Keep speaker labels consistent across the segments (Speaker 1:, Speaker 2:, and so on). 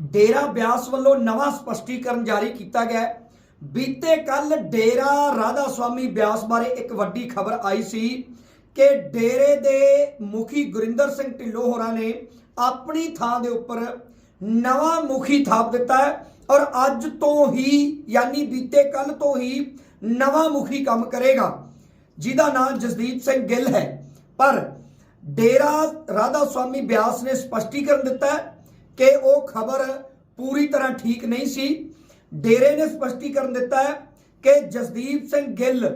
Speaker 1: ਡੇਰਾ ਬਿਆਸ ਵੱਲੋਂ ਨਵਾਂ ਸਪਸ਼ਟੀਕਰਨ ਜਾਰੀ ਕੀਤਾ ਗਿਆ ਹੈ। ਬੀਤੇ ਕੱਲ ਡੇਰਾ ਰਾਧਾ ਸੁਆਮੀ ਬਿਆਸ ਬਾਰੇ ਇੱਕ ਵੱਡੀ ਖਬਰ ਆਈ ਸੀ ਕਿ ਡੇਰੇ ਦੇ ਮੁਖੀ ਗੁਰਿੰਦਰ ਸਿੰਘ ਢਿੱਲੋਂ ਹੋਰਾਂ ਨੇ ਆਪਣੀ ਥਾਂ ਦੇ ਉੱਪਰ ਨਵਾਂ ਮੁਖੀ ਥਾਪ ਦਿੱਤਾ ਹੈ ਔਰ ਅੱਜ ਤੋਂ ਹੀ, ਯਾਨੀ ਬੀਤੇ ਕੱਲ ਤੋਂ ਹੀ ਨਵਾਂ ਮੁਖੀ ਕੰਮ ਕਰੇਗਾ। ਜਿਹਦਾ ਨਾਮ ਜਸਦੀਪ ਸਿੰਘ ਗਿੱਲ ਹੈ। ਪਰ ਡੇਰਾ ਰਾਧਾ ਸੁਆਮੀ ਬਿਆਸ ਨੇ ਸਪਸ਼ਟੀਕਰਨ ਦਿੱਤਾ ਹੈ ਕਿ ਉਹ ਖਬਰ ਪੂਰੀ ਤਰ੍ਹਾਂ ਠੀਕ ਨਹੀਂ ਸੀ। ਡੇਰੇ ਨੇ ਸਪਸ਼ਟੀਕਰਨ ਦਿੱਤਾ ਹੈ ਕਿ ਜਸਦੀਪ ਸਿੰਘ ਗਿੱਲ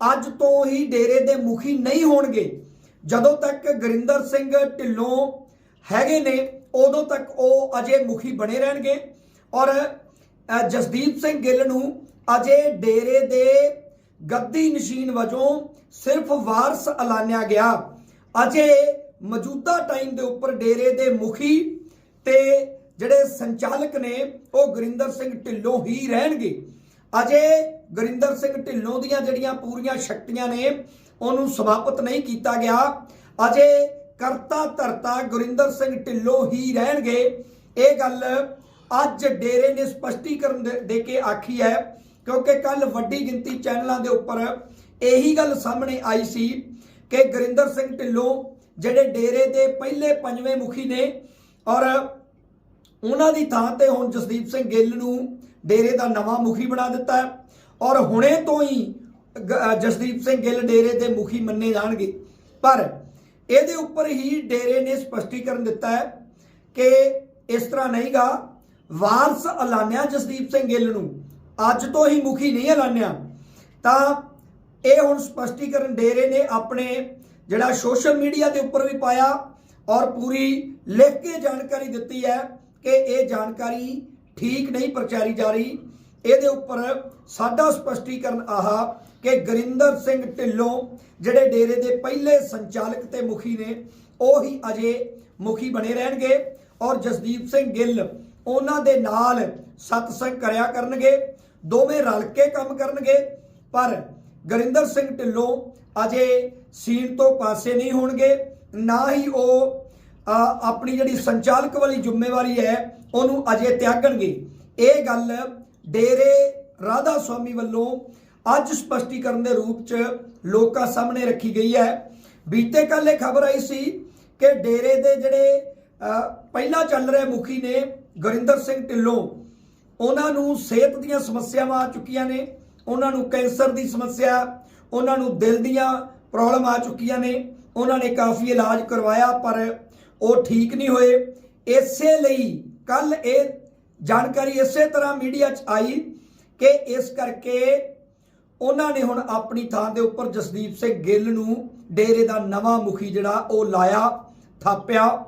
Speaker 1: ਅੱਜ ਤੋਂ ਹੀ ਡੇਰੇ ਦੇ ਮੁਖੀ ਨਹੀਂ ਹੋਣਗੇ। ਜਦੋਂ ਤੱਕ ਗੁਰਿੰਦਰ ਸਿੰਘ ਢਿੱਲੋਂ ਹੈਗੇ ਨੇ, ਉਦੋਂ ਤੱਕ ਉਹ ਅਜੇ ਮੁਖੀ ਬਣੇ ਰਹਿਣਗੇ ਔਰ ਜਸਦੀਪ ਸਿੰਘ ਗਿੱਲ ਨੂੰ ਅਜੇ ਡੇਰੇ ਦੇ ਗੱਦੀ ਨਸ਼ੀਨ ਵਜੋਂ ਸਿਰਫ ਵਾਰਸ ਐਲਾਨਿਆ ਗਿਆ। ਅਜੇ ਮੌਜੂਦਾ ਟਾਈਮ ਦੇ ਉੱਪਰ ਡੇਰੇ ਦੇ ਮੁਖੀ ਤੇ ਜਿਹੜੇ ਸੰਚਾਲਕ ਨੇ, ਉਹ ਗੁਰਿੰਦਰ ਸਿੰਘ ਢਿੱਲੋਂ ਹੀ ਰਹਿਣਗੇ। ਅਜੇ ਗੁਰਿੰਦਰ ਸਿੰਘ ਢਿੱਲੋਂ ਦੀਆਂ ਜਿਹੜੀਆਂ ਪੂਰੀਆਂ ਸ਼ਕਤੀਆਂ ਨੇ, ਉਹਨੂੰ ਸਮਾਪਤ ਨਹੀਂ ਕੀਤਾ ਗਿਆ। ਅਜੇ ਕਰਤਾ ਧਰਤਾ ਗੁਰਿੰਦਰ ਸਿੰਘ ਢਿੱਲੋਂ ਹੀ ਰਹਿਣਗੇ। ਇਹ ਗੱਲ ਅੱਜ ਡੇਰੇ ਨੇ ਸਪਸ਼ਟੀਕਰਨ ਦੇ- ਦੇ ਕੇ ਆਖੀ ਹੈ, ਕਿਉਂਕਿ ਕੱਲ ਵੱਡੀ ਗਿਣਤੀ ਚੈਨਲਾਂ ਦੇ ਉੱਪਰ ਇਹੀ ਗੱਲ ਸਾਹਮਣੇ ਆਈ ਸੀ ਕਿ ਗੁਰਿੰਦਰ ਸਿੰਘ ਢਿੱਲੋਂ ਜਿਹੜੇ ਡੇਰੇ ਦੇ ਪਹਿਲੇ ਪੰਜਵੇਂ ਮੁਖੀ ਨੇ ਔਰ ਉਹਨਾਂ ਦੀ ਥਾਂ ਤੇ ਹੁਣ ਜਸਦੀਪ ਸਿੰਘ ਗਿੱਲ ਨੂੰ ਡੇਰੇ ਦਾ ਨਵਾਂ ਮੁਖੀ ਬਣਾ ਦਿੱਤਾ ਹੈ। ਔਰ ਹੁਣੇ ਤੋਂ ਹੀ ਗ- ਜਸਦੀਪ ਸਿੰਘ ਗਿੱਲ ਡੇਰੇ ਦੇ ਮੁਖੀ ਮੰਨੇ ਜਾਣਗੇ। ਪਰ ਇਹਦੇ ਉੱਪਰ ਹੀ ਡੇਰੇ ਨੇ ਸਪਸ਼ਟੀਕਰਨ ਦਿੱਤਾ ਹੈ ਕਿ ਇਸ ਤਰ੍ਹਾਂ ਨਹੀਂਗਾ। ਵਾਰਸ ਐਲਾਨਿਆ ਜਸਦੀਪ ਸਿੰਘ ਗਿੱਲ ਨੂੰ। ਅੱਜ ਤੋਂ ਹੀ ਮੁਖੀ ਨਹੀਂ ਐਲਾਨਿਆ। ਤਾਂ ਇਹ ਹੁਣ ਸਪਸ਼ਟੀਕਰਨ ਡੇਰੇ ਨੇ ਆਪਣੇ ਜਿਹੜਾ ਸੋਸ਼ਲ ਮੀਡੀਆ ਦੇ ਉੱਪਰ ਵੀ ਪਾਇਆ। ਔਰ ਪੂਰੀ ਲਿਖ ਕੇ ਜਾਣਕਾਰੀ ਦਿੱਤੀ ਹੈ ਕਿ ਇਹ ਜਾਣਕਾਰੀ ਠੀਕ ਨਹੀਂ ਪ੍ਰਚਾਰੀ ਜਾ ਰਹੀ। ਇਹਦੇ ਉੱਪਰ ਸਾਡਾ ਸਪਸ਼ਟੀਕਰਨ ਆਹਾ ਕਿ ਗੁਰਿੰਦਰ ਸਿੰਘ ਢਿੱਲੋਂ ਜਿਹੜੇ ਡੇਰੇ ਦੇ ਪਹਿਲੇ ਸੰਚਾਲਕ ਤੇ ਮੁਖੀ ਨੇ, ਉਹ ਹੀ ਅਜੇ ਮੁਖੀ ਬਣੇ ਰਹਿਣਗੇ ਔਰ ਜਸਦੀਪ ਸਿੰਘ ਗਿੱਲ ਉਹਨਾਂ ਦੇ ਨਾਲ ਸਤਸੰਗ ਕਰਿਆ ਕਰਨਗੇ, ਦੋਵੇਂ ਰਲ ਕੇ ਕੰਮ ਕਰਨਗੇ, ਪਰ ਗੁਰਿੰਦਰ ਸਿੰਘ ਢਿੱਲੋਂ ਅਜੇ ਸੀਟ ਤੋਂ ਪਾਸੇ ਨਹੀਂ ਹੋਣਗੇ, ਨਾ ਹੀ ਉਹ ਆਪਣੀ ਜਿਹੜੀ ਸੰਚਾਲਕ ਵਾਲੀ ਜ਼ਿੰਮੇਵਾਰੀ ਹੈ, ਉਹਨੂੰ ਅਜੇ ਤਿਆਗਣਗੇ। ਇਹ ਗੱਲ ਡੇਰੇ ਰਾਧਾ ਸੁਆਮੀ ਵੱਲੋਂ ਅੱਜ ਸਪਸ਼ਟੀਕਰਨ ਦੇ ਰੂਪ 'ਚ ਲੋਕਾਂ ਸਾਹਮਣੇ ਰੱਖੀ ਗਈ ਹੈ। ਬੀਤੇ ਕੱਲ ਇਹ ਖਬਰ ਆਈ ਸੀ ਕਿ ਡੇਰੇ ਦੇ ਜਿਹੜੇ ਪਹਿਲਾਂ ਚੱਲ ਰਹੇ ਮੁਖੀ ਨੇ ਗੁਰਿੰਦਰ ਸਿੰਘ ਢਿੱਲੋਂ, ਉਹਨਾਂ ਨੂੰ ਸਿਹਤ ਦੀਆਂ ਸਮੱਸਿਆਵਾਂ ਆ ਚੁੱਕੀਆਂ ਨੇ। ਉਹਨਾਂ ਨੂੰ ਕੈਂਸਰ ਦੀ ਸਮੱਸਿਆ, ਉਹਨਾਂ ਨੂੰ ਦਿਲ ਦੀਆਂ ਪ੍ਰੋਬਲਮ ਆ ਚੁੱਕੀਆਂ ਨੇ। ਉਹਨਾਂ ਨੇ ਕਾਫੀ ਇਲਾਜ ਕਰਵਾਇਆ, ਪਰ ਉਹ ਠੀਕ ਨਹੀਂ ਹੋਏ। ਇਸੇ ਲਈ ਕੱਲ ਇਹ ਜਾਣਕਾਰੀ ਇਸੇ ਤਰ੍ਹਾਂ ਮੀਡੀਆ 'ਚ ਆਈ ਕਿ ਇਸ ਕਰਕੇ ਉਹਨਾਂ ਨੇ ਹੁਣ ਆਪਣੀ ਥਾਂ ਦੇ ਉੱਪਰ ਜਸਦੀਪ ਸਿੰਘ ਗਿੱਲ ਨੂੰ ਡੇਰੇ ਦਾ ਨਵਾਂ ਮੁਖੀ ਜਿਹੜਾ ਉਹ ਲਾਇਆ, ਥਾਪਿਆ।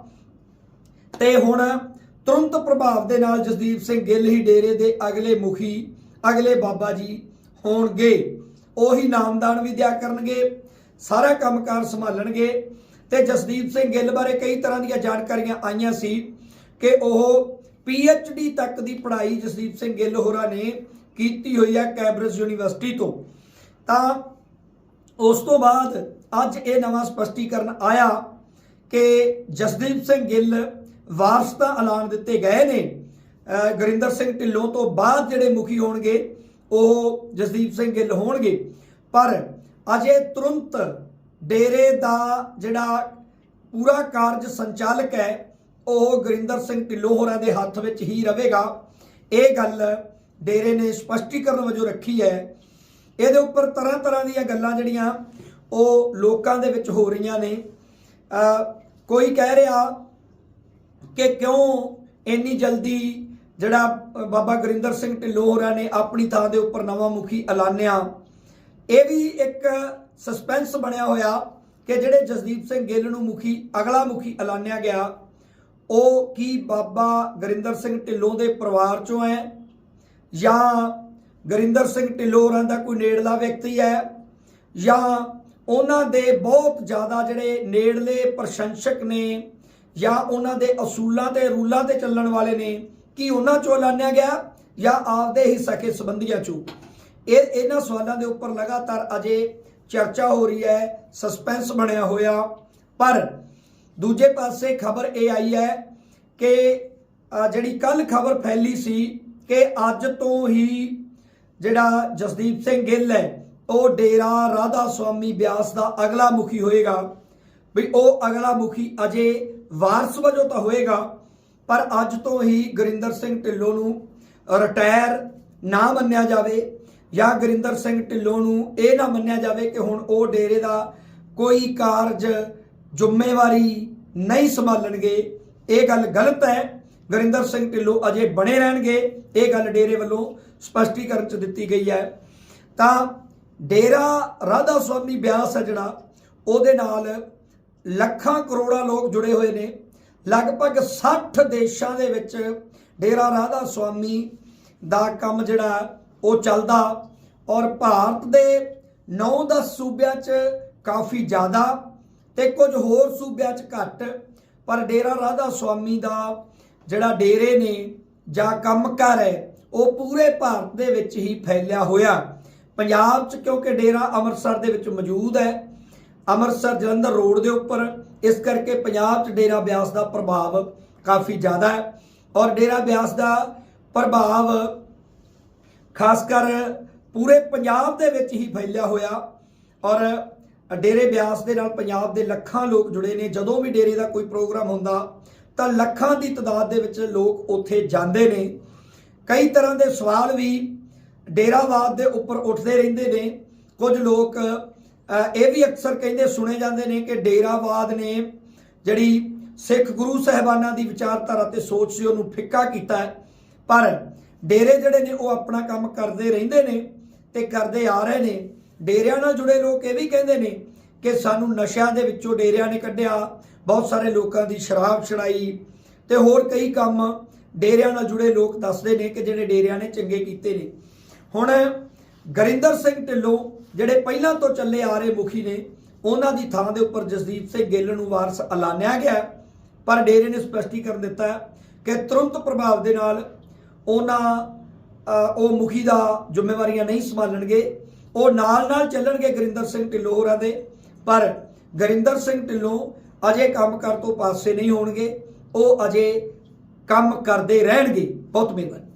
Speaker 1: ਤੇ ਹੁਣ ਤੁਰੰਤ ਪ੍ਰਭਾਵ ਦੇ ਨਾਲ ਜਸਦੀਪ ਸਿੰਘ ਗਿੱਲ ਹੀ ਡੇਰੇ ਦੇ ਅਗਲੇ ਮੁਖੀ, ਅਗਲੇ ਬਾਬਾ ਜੀ ਹੋਣਗੇ। ਉਹੀ ਨਾਮਦਾਨ ਵੀ ਦਿਆ ਕਰਨਗੇ, ਸਾਰਾ ਕੰਮਕਾਰ ਸੰਭਾਲਣਗੇ। ਤੇ ਜਸਦੀਪ ਸਿੰਘ ਗਿੱਲ ਬਾਰੇ ਕਈ ਤਰ੍ਹਾਂ ਦੀਆਂ ਜਾਣਕਾਰੀਆਂ ਆਈਆਂ ਸੀ ਕਿ ਉਹ ਡੀ ਤੱਕ ਦੀ ਪੜ੍ਹਾਈ ਜਸਦੀਪ ਸਿੰਘ ਗਿੱਲ ਹੋਰਾਂ ਨੇ ਕੀਤੀ ਹੋਈ ਹੈ ਕੈਬਰਸ ਯੂਨੀਵਰਸਿਟੀ ਤੋਂ। ਤਾਂ ਉਸ ਤੋਂ ਬਾਅਦ ਅੱਜ ਇਹ ਨਵਾਂ ਸਪਸ਼ਟੀਕਰਨ ਆਇਆ ਕਿ ਜਸਦੀਪ ਸਿੰਘ ਗਿੱਲ ਵਾਰਸ ਦਾ ਐਲਾਨ ਦਿੱਤੇ ਗਏ ਨੇ। ਗੁਰਿੰਦਰ ਸਿੰਘ ਢਿੱਲੋਂ ਤੋਂ ਬਾਅਦ ਜਿਹੜੇ ਮੁਖੀ ਹੋਣਗੇ, ਉਹ ਜਸਦੀਪ ਸਿੰਘ ਗਿੱਲ ਹੋਣਗੇ। ਪਰ ਅਜੇ ਤੁਰੰਤ ਡੇਰੇ ਦਾ ਜਿਹੜਾ ਪੂਰਾ ਕਾਰਜ ਸੰਚਾਲਕ ਹੈ, ਉਹ ਗੁਰਿੰਦਰ ਸਿੰਘ ਢਿੱਲੋਂ ਹੋਰਾਂ ਦੇ ਹੱਥ ਵਿੱਚ ਹੀ ਰਹੇਗਾ ਇਹ ਗੱਲ ਡੇਰੇ ਨੇ ਸਪਸ਼ਟੀਕਰਨ ਵਜੋਂ ਰੱਖੀ ਹੈ। ਇਹਦੇ ਉੱਪਰ ਤਰ੍ਹਾਂ ਤਰ੍ਹਾਂ ਦੀਆਂ ਗੱਲਾਂ ਜਿਹੜੀਆਂ, ਉਹ ਲੋਕਾਂ ਦੇ ਵਿੱਚ ਹੋ ਰਹੀਆਂ ਨੇ। ਕੋਈ ਕਹਿ ਰਿਹਾ ਕਿ ਕਿਉਂ ਇੰਨੀ ਜਲਦੀ ਜਿਹੜਾ ਬਾਬਾ ਗੁਰਿੰਦਰ ਸਿੰਘ ਢਿੱਲੋਂ ਹੋਰਾਂ ਨੇ ਆਪਣੀ ਥਾਂ ਦੇ ਉੱਪਰ ਨਵਾਂ ਮੁਖੀ ਐਲਾਨਿਆ? ਇਹ ਵੀ ਇੱਕ ਸਸਪੈਂਸ ਬਣਿਆ ਹੋਇਆ ਕਿ ਜਿਹੜੇ ਜਸਦੀਪ ਸਿੰਘ ਗਿੱਲ ਨੂੰ ਮੁਖੀ, ਅਗਲਾ ਮੁਖੀ ਐਲਾਨਿਆ ਗਿਆ। ਉਹ ਕੀ ਬਾਬਾ ਗੁਰਿੰਦਰ ਸਿੰਘ ਢਿੱਲੋਂ ਦੇ ਪਰਿਵਾਰ ਚੋਂ ਹੈ? ਜਾਂ ਗੁਰਿੰਦਰ ਸਿੰਘ ਢਿੱਲੋਂ ਹੋਰਾਂ ਦਾ ਕੋਈ ਨੇੜਲਾ ਵਿਅਕਤੀ ਹੈ? ਜਾਂ ਉਹਨਾਂ ਦੇ ਬਹੁਤ ਜ਼ਿਆਦਾ ਜਿਹੜੇ ਨੇੜਲੇ ਪ੍ਰਸ਼ੰਸਕ ਨੇ ਜਾਂ ਉਹਨਾਂ ਦੇ ਅਸੂਲਾਂ ਤੇ ਰੂਲਾਂ ਤੇ ਚੱਲਣ ਵਾਲੇ ਨੇ, ਕੀ ਉਹਨਾਂ ਚੋਂ ਐਲਾਨਿਆ ਗਿਆ ਜਾਂ ਆਪਦੇ ਹੀ ਸਕੇ ਸੰਬੰਧੀਆਂ ਚੋਂ? ਇਹ ਇਹਨਾਂ ਸਵਾਲਾਂ ਦੇ ਉੱਪਰ ਲਗਾਤਾਰ ਅਜੇ ਚਰਚਾ ਹੋ ਰਹੀ ਹੈ ਸਸਪੈਂਸ ਬਣਿਆ ਹੋਇਆ। ਪਰ ਦੂਜੇ ਪਾਸੇ ਖਬਰ ਇਹ ਆਈ ਹੈ ਕਿ ਜਿਹੜੀ ਕੱਲ ਖਬਰ ਫੈਲੀ ਸੀ ਕਿ ਅੱਜ ਤੋਂ ਹੀ ਜਿਹੜਾ ਜਸਦੀਪ ਸਿੰਘ ਗਿੱਲ ਹੈ, ਉਹ ਡੇਰਾ ਰਾਧਾ ਸੁਆਮੀ ਬਿਆਸ ਦਾ ਅਗਲਾ ਮੁਖੀ ਹੋਏਗਾ। ਵੀ ਉਹ ਅਗਲਾ ਮੁਖੀ ਅਜੇ ਵਾਰਸ ਵਜੋਂ ਤਾਂ ਹੋਏਗਾ, ਪਰ ਅੱਜ ਤੋਂ ਹੀ ਗੁਰਿੰਦਰ ਸਿੰਘ ਢਿੱਲੋਂ ਨੂੰ ਰਿਟਾਇਰ ਨਾ ਮੰਨਿਆ ਜਾਵੇ। ਜਾਂ ਗੁਰਿੰਦਰ ਸਿੰਘ ਢਿੱਲੋਂ ਨੂੰ ਇਹ ਨਾ ਮੰਨਿਆ ਜਾਵੇ ਕਿ ਹੁਣ ਉਹ ਡੇਰੇ ਦਾ ਕੋਈ ਕਾਰਜ ਜ਼ਿੰਮੇਵਾਰੀ ਨਹੀਂ ਸੰਭਾਲਣਗੇ। ਇਹ ਗੱਲ ਗਲਤ ਹੈ। ਗੁਰਿੰਦਰ ਸਿੰਘ ਢਿੱਲੋਂ ਅਜੇ ਬਣੇ ਰਹਿਣਗੇ। ਇਹ ਗੱਲ ਡੇਰੇ ਵੱਲੋਂ ਸਪਸ਼ਟੀਕਰਨ ਚ ਦਿੱਤੀ ਗਈ ਹੈ। ਤਾਂ ਡੇਰਾ ਰਾਧਾ ਸੁਆਮੀ ਬਿਆਸ ਹੈ ਜਿਹੜਾ, ਉਹਦੇ ਨਾਲ ਲੱਖਾਂ ਕਰੋੜਾਂ ਲੋਕ ਜੁੜੇ ਹੋਏ ਨੇ। ਲਗਭਗ 60 ਦੇਸ਼ਾਂ ਦੇ ਵਿੱਚ ਡੇਰਾ ਰਾਧਾ ਸੁਆਮੀ ਦਾ ਕੰਮ ਜਿਹੜਾ ਉਹ ਚੱਲਦਾ ਔਰ ਭਾਰਤ ਦੇ 9-10 ਸੂਬਿਆਂ 'ਚ ਕਾਫੀ ਜ਼ਿਆਦਾ ਤੇ ਕੁਝ ਹੋਰ ਸੂਬਿਆਂ 'ਚ ਘੱਟ, ਪਰ ਡੇਰਾ ਰਾਧਾ ਸੁਆਮੀ ਦਾ ਜਿਹੜਾ ਡੇਰੇ ਨੇ ਜਾਂ ਕੰਮਕਾਰ ਹੈ, ਉਹ ਪੂਰੇ ਭਾਰਤ ਦੇ ਵਿੱਚ ਹੀ ਫੈਲਿਆ ਹੋਇਆ। ਪੰਜਾਬ 'ਚ ਕਿਉਂਕਿ ਡੇਰਾ ਅੰਮ੍ਰਿਤਸਰ ਦੇ ਵਿੱਚ ਮੌਜੂਦ ਹੈ, ਅੰਮ੍ਰਿਤਸਰ ਜਲੰਧਰ ਰੋਡ ਦੇ ਉੱਪਰ, ਇਸ ਕਰਕੇ ਪੰਜਾਬ 'ਚ ਡੇਰਾ ਬਿਆਸ ਦਾ ਪ੍ਰਭਾਵ ਕਾਫੀ ਜ਼ਿਆਦਾ ਹੈ ਔਰ ਡੇਰਾ ਬਿਆਸ ਦਾ ਪ੍ਰਭਾਵ ਖਾਸ ਕਰ ਪੂਰੇ ਪੰਜਾਬ ਦੇ ਵਿੱਚ ਹੀ ਫੈਲਿਆ ਹੋਇਆ ਔਰ ਡੇਰੇ ਬਿਆਸ ਦੇ ਨਾਲ ਪੰਜਾਬ ਦੇ ਲੱਖਾਂ ਲੋਕ ਜੁੜੇ ਨੇ। ਜਦੋਂ ਵੀ ਡੇਰੇ ਦਾ ਕੋਈ ਪ੍ਰੋਗਰਾਮ ਹੁੰਦਾ, ਤਾਂ ਲੱਖਾਂ ਦੀ ਤਾਦਾਦ ਦੇ ਵਿੱਚ ਲੋਕ ਉੱਥੇ ਜਾਂਦੇ ਨੇ। ਕਈ ਤਰ੍ਹਾਂ ਦੇ ਸਵਾਲ ਵੀ ਡੇਰਾਵਾਦ ਦੇ ਉੱਪਰ ਉੱਠਦੇ ਰਹਿੰਦੇ ਨੇ। ਕੁਝ ਲੋਕ ਇਹ ਵੀ ਅਕਸਰ ਕਹਿੰਦੇ ਸੁਣੇ ਜਾਂਦੇ ਨੇ ਕਿ ਡੇਰਾਵਾਦ ਨੇ ਜਿਹੜੀ ਸਿੱਖ ਗੁਰੂ ਸਾਹਿਬਾਨਾਂ ਦੀ ਵਿਚਾਰਧਾਰਾ ਤੇ ਸੋਚ ਸੀ, ਉਹਨੂੰ ਫਿੱਕਾ ਕੀਤਾ ਪਰ ਡੇਰੇ ਜਿਹੜੇ ਨੇ ਉਹ ਆਪਣਾ ਕੰਮ ਕਰਦੇ ਰਹਿੰਦੇ ਨੇ ਤੇ ਕਰਦੇ ਆ ਰਹੇ ਨੇ। ਡੇਰਿਆਂ ਨਾਲ ਜੁੜੇ ਲੋਕ ਇਹ ਵੀ ਕਹਿੰਦੇ ਨੇ ਕਿ ਸਾਨੂੰ ਨਸ਼ਿਆਂ ਦੇ ਵਿੱਚੋਂ ਡੇਰਿਆਂ ਨੇ ਕੱਢਿਆ, ਬਹੁਤ ਸਾਰੇ ਲੋਕਾਂ ਦੀ ਸ਼ਰਾਬ ਛੜਾਈ ਤੇ ਹੋਰ ਕਈ ਕੰਮ ਡੇਰਿਆਂ ਨਾਲ ਜੁੜੇ ਲੋਕ ਦੱਸਦੇ ਨੇ ਕਿ ਜਿਹੜੇ ਡੇਰਿਆਂ ਨੇ ਚੰਗੇ ਕੀਤੇ ਨੇ। ਹੁਣ ਗਰਿੰਦਰ ਸਿੰਘ ਢਿੱਲੋਂ ਜਿਹੜੇ ਪਹਿਲਾਂ ਤੋਂ ਚੱਲੇ ਆ ਰਹੇ ਮੁਖੀ ਨੇ, ਉਹਨਾਂ ਦੀ ਥਾਂ ਦੇ ਉੱਪਰ ਜਸਦੀਪ ਸਿੰਘ ਗਿੱਲ ਨੂੰ ਵਾਰਸ ਐਲਾਨਿਆ ਗਿਆ। ਪਰ ਡੇਰੇ ਨੇ ਸਪਸ਼ਟੀਕਰਨ ਦਿੱਤਾ ਕਿ ਤੁਰੰਤ ਪ੍ਰਭਾਵ ਦੇ ਨਾਲ ਉਹਨਾਂ ਉਹ ਮੁਖੀ ਦਾ ਜ਼ਿੰਮੇਵਾਰੀਆਂ ਨਹੀਂ ਸੰਭਾਲਣਗੇ। ਉਹ ਨਾਲ ਨਾਲ ਚੱਲਣਗੇ ਗੁਰਿੰਦਰ ਸਿੰਘ ਢਿੱਲੋਂ ਹੋਰਾਂ ਦੇ। ਪਰ ਗੁਰਿੰਦਰ ਸਿੰਘ ਢਿੱਲੋਂ ਅਜੇ ਕੰਮ ਕਰ ਤੋਂ ਪਾਸੇ ਨਹੀਂ ਹੋਣਗੇ। ਉਹ ਅਜੇ ਕੰਮ ਕਰਦੇ ਰਹਿਣਗੇ। ਬਹੁਤ ਮਿਹਰਬਾਨੀ।